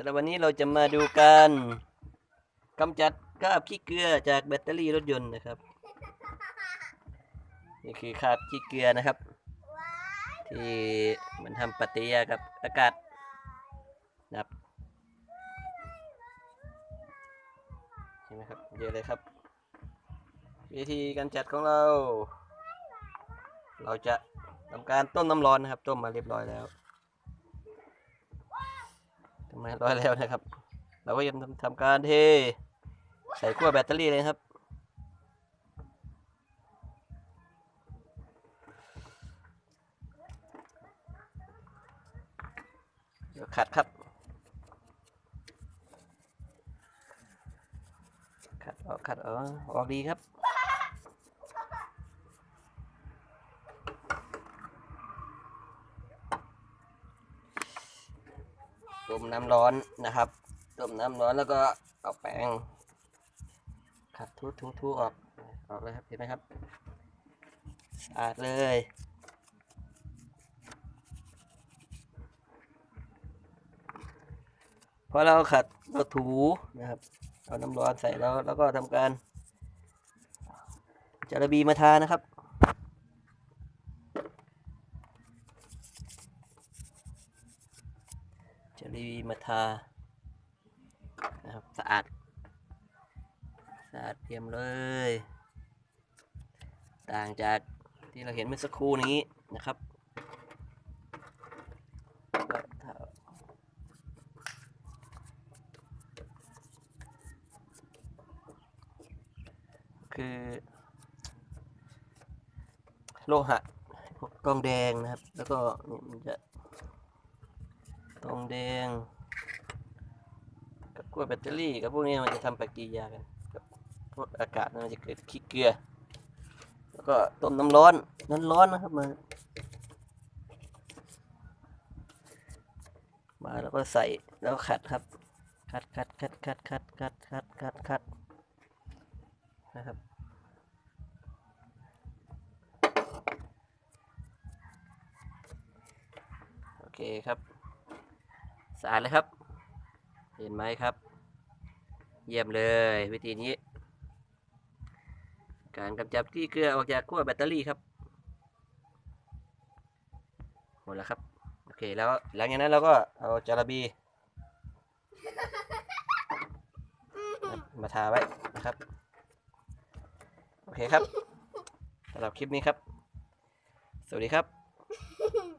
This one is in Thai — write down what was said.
สำหรับวันนี้เราจะมาดูการกำจัดคราบขี้เกลือจากแบตเตอรี่รถยนต์นะครับ นี่คือคราบขี้เกลือนะครับ ที่มันทำปฏิกิริยากับอากาศนะครับเห็นไหมครับเยอะเลยครับ วิธีการจัดของเรา เราจะทำการต้มน้ำร้อนนะครับ ต้มมาเรียบร้อยแล้ว มาเรียบร้อยแล้วนะครับ เราก็จะทำทำการเทใส่ขั้วแบตเตอรี่เลยครับ เดี๋ยวขัดครับ ขัดออกขัดออกออกดีครับ ต้มน้ำร้อนนะครับต้มน้ำร้อนแล้วก็เอาแป้งขัดทุทุทุออกออกเลยครับเห็นไหมครับสะอาดเลยพอเราขัดเราถูนะครับเอาน้ำร้อนใส่แล้วแล้วก็ทำการจาระบีมาทานะครับ จาระบีมาทานะครับสะอาดสะอาดเพียมเลย ต่างจากที่เราเห็นเมื่อสักครู่นี้นะครับคือ โลหะพวกทองแดงนะครับ แล้วก็นี่มันจะ ทองแดง กับกล้วยแบตเตอรี่กับพวกนี้มันจะทำปฏิกิริยากันกับพวกอากาศมันจะเกิดขี้เกลือ แล้วก็ต้มน้ำร้อนน้ำร้อนนะครับมามาแล้วก็ใส่แล้วขัดครับ ขัดขัดขัดขัดขัดขัดขัดขัดขัดนะครับโอเคครับ สะอาดเลยครับ เห็นไหมครับ เยี่ยมเลยวิธีนี้ การกำจัดที่เกลือออกจากขั้วแบตเตอรี่ครับหมดแล้วครับโอเคแล้วหลังจากนั้นเราก็เอาจาระบีมาทาไว้นะครับ โอเคครับสำหรับคลิปนี้ครับ สวัสดีครับ